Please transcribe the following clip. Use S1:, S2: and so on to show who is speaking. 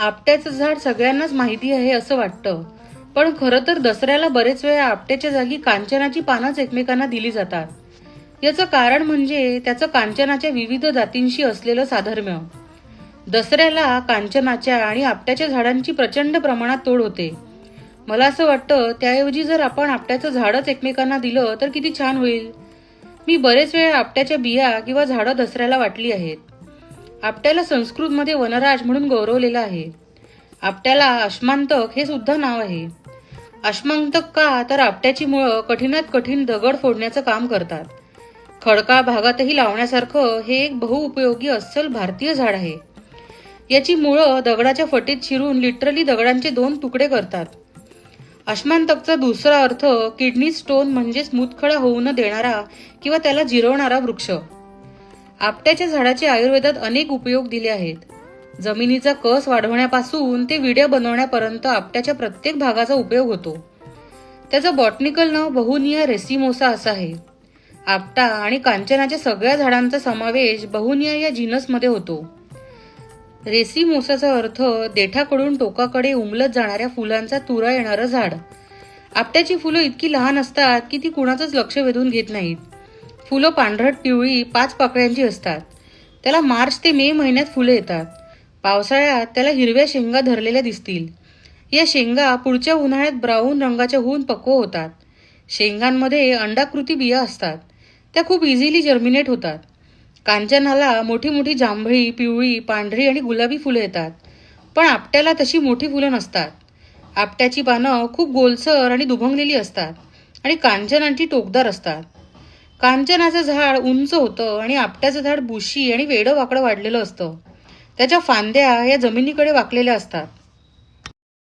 S1: आपट्याचं झाड सगळ्यांनाच माहिती आहे असं वाटतं. पण खरं तर दसऱ्याला बरेच वेळा आपट्याच्या जागी कांचनाची पानंच एकमेकांना दिली जातात. याचं कारण म्हणजे त्याचं कांचनाच्या विविध जातींशी असलेलं साधर्म्य. दसऱ्याला कांचनाच्या आणि आपट्याच्या झाडांची प्रचंड प्रमाणात तोड होते. मला असं वाटतं त्याऐवजी जर आपण आपट्याचं झाडच एकमेकांना दिलं तर किती छान होईल. मी बरेच वेळा आपट्याच्या बिया किंवा झाडं दसऱ्याला वाटली आहेत. आपट्याला संस्कृतमध्ये वनराज म्हणून गौरवलेलं आहे. आपट्याला अश्मांतक हे सुद्धा नाव आहे. अश्मांतक का? तर आपट्याची मुळं कठीणात कठीण दगड फोडण्याचं काम करतात. खडकाळ भागातही लावण्यासारखं हे एक बहुउपयोगी अस्सल भारतीय झाड आहे. याची मुळं दगडाच्या फटीत शिरून लिटरली दगडांचे दोन तुकडे करतात. अश्मांतकचा दुसरा अर्थ किडनी स्टोन म्हणजेच मुतखडा होऊ न देणारा किंवा त्याला जिरवणारा वृक्ष. आपट्याच्या झाडाचे आयुर्वेदात अनेक उपयोग दिले आहेत. जमिनीचा कस वाढवण्यापासून ते विड्या बनवण्यापर्यंत आपट्याच्या प्रत्येक भागाचा उपयोग होतो. त्याचं बॉटनिकल नाव बहुनिया रेसिमोसा असं आहे. आपटा आणि कांचनाच्या सगळ्या झाडांचा समावेश बहुनिया या जिनसमध्ये होतो. रेसिमोसाचा अर्थ देठाकडून टोकाकडे उमलत जाणाऱ्या फुलांचा तुरा येणारं झाड. आपट्याची फुलं इतकी लहान असतात की ती कुणाचंच लक्ष वेधून घेत नाहीत. फुलं पांढरट पिवळी पाच पाकळ्यांची असतात. त्याला मार्च ते मे महिन्यात फुलं येतात. पावसाळ्यात त्याला हिरव्या शेंगा धरलेल्या दिसतील. या शेंगा पुढच्या उन्हाळ्यात ब्राऊन रंगाच्या होऊन पक्व होतात. शेंगांमध्ये अंडाकृती बिया असतात. त्या खूप इझिली जर्मिनेट होतात. कांचनाला मोठी मोठी जांभळी पिवळी पांढरी आणि गुलाबी फुलं येतात. पण आपट्याला तशी मोठी फुलं नसतात. आपट्याची पानं खूप गोलसर आणि दुभंगलेली असतात आणि कांचनांची टोकदार असतात. कांचनाचं झाड उंच होतं आणि आपट्याचं झाड बुशी आणि वेडं वाकडं वाढलेलं असतं. त्याच्या फांद्या या जमिनीकडे वाकलेल्या असतात.